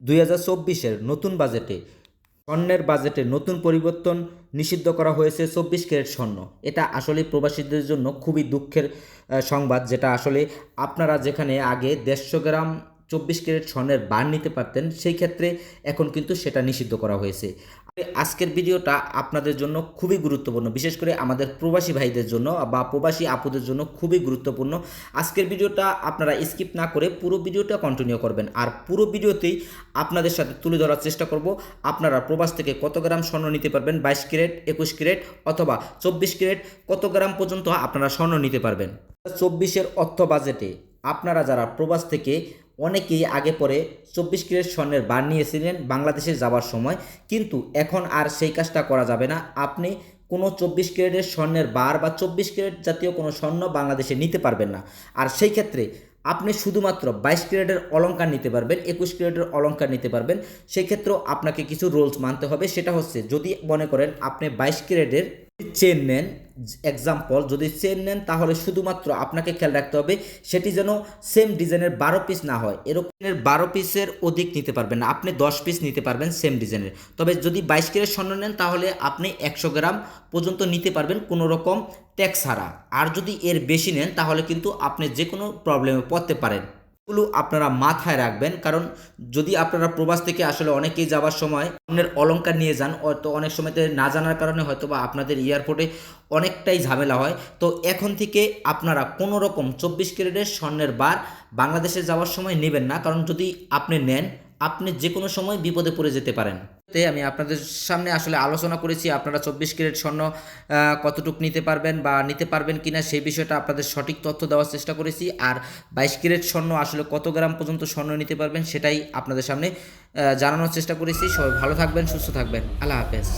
দুই হাজার চব্বিশের নতুন বাজেটে, স্বর্ণের বাজেটে নতুন পরিবর্তন নিষিদ্ধ করা হয়েছে চব্বিশ ক্যারেট স্বর্ণ। এটা আসলে প্রবাসীদের জন্য খুবই দুঃখের সংবাদ, যেটা আসলে আপনারা যেখানে আগে দেড়শো গ্রাম চব্বিশ ক্যারেট স্বর্ণের বার নিতে পারতেন, সেই ক্ষেত্রে এখন কিন্তু সেটা নিষিদ্ধ করা হয়েছে। আজকের ভিডিওটা আপনাদের জন্য খুবই গুরুত্বপূর্ণ, বিশেষ করে আমাদের প্রবাসী ভাইদের জন্য বা প্রবাসী আপুদের জন্য খুবই গুরুত্বপূর্ণ। আজকের ভিডিওটা আপনারা স্কিপ না করে পুরো ভিডিওটা কন্টিনিউ করবেন, আর পুরো ভিডিওতেই আপনাদের সাথে তুলে ধরার চেষ্টা করব। আপনারা প্রবাস থেকে কত গ্রাম স্বর্ণ নিতে পারবেন? বাইশ ক্যারেট, একুশ ক্যারেট অথবা চব্বিশ ক্যারেট, কত গ্রাম পর্যন্ত আপনারা স্বর্ণ নিতে পারবেন? চব্বিশের অর্থ বাজেটে আপনারা যারা প্রবাস থেকে অনেকেই আগে পরে চব্বিশ ক্যারেট স্বর্ণের বার নিয়েছিলেন বাংলাদেশে যাওয়ার সময়, কিন্তু এখন আর সেই কাজটা করা যাবে না। আপনি কোনো চব্বিশ ক্যারেটের স্বর্ণের বার বা চব্বিশ ক্যারেট জাতীয় কোনো স্বর্ণ বাংলাদেশে নিতে পারবেন না। আর সেই ক্ষেত্রে আপনি শুধুমাত্র বাইশ ক্যারেটের অলঙ্কার নিতে পারবেন, একুশ ক্যারেটের অলংকার নিতে পারবেন। সেই ক্ষেত্রেও আপনাকে কিছু রুলস মানতে হবে। সেটা হচ্ছে, যদি মনে করেন আপনি বাইশ ক্যারেটের চেন নেন এক্সাম্পল যদি চেন নেন, তাহলে শুধুমাত্র আপনাকে খেয়াল রাখতে হবে, সেটি যেন সেম ডিজাইনের বারো পিস না হয়। এরকমের বারো পিসের অধিক নিতে পারবেন না। আপনি দশ পিস নিতে পারবেন সেম ডিজাইনের তবে যদি বাইশ ক্যারেট স্বর্ণ নেন, তাহলে আপনি একশো গ্রাম পর্যন্ত নিতে পারবেন কোনো রকম ট্যাক্স ছাড়া আর যদি এর বেশি নেন, তাহলে কিন্তু আপনি যে কোনো প্রবলেমে পড়তে পারেন। এগুলো আপনারা মাথায় রাখবেন। কারণ যদি আপনারা প্রবাস থেকে আসলে অনেকেই যাওয়ার সময় অন্যের অলঙ্কার নিয়ে যান তো অনেক সময়তে না জানার কারণে হয়তো বা আপনাদের এয়ারপোর্টে অনেকটাই ঝামেলা হয়। তো এখন থেকে আপনারা কোনো রকম চব্বিশ ক্যারেটের স্বর্ণের বার বাংলাদেশে যাওয়ার সময় নেবেন না। কারণ যদি আপনি নেন আপনি যে কোনো সময় বিপদে পড়ে যেতে পারেন। আমি আপনাদের সামনে আসলে আলোচনা করেছি, আপনারা চব্বিশ ক্যারেট স্বর্ণ কতটুক নিতে পারবেন বা নিতে পারবেন কিনা সেই বিষয়টা আপনাদের সঠিক তথ্য দেওয়ার চেষ্টা করেছি। আর বাইশ ক্যারেট স্বর্ণ আসলে কত গ্রাম পর্যন্ত স্বর্ণ নিতে পারবেন সেটাই আপনাদের সামনে জানানোর চেষ্টা করেছি। সবাই ভালো থাকবেন, সুস্থ থাকবেন। আল্লাহ হাফেজ।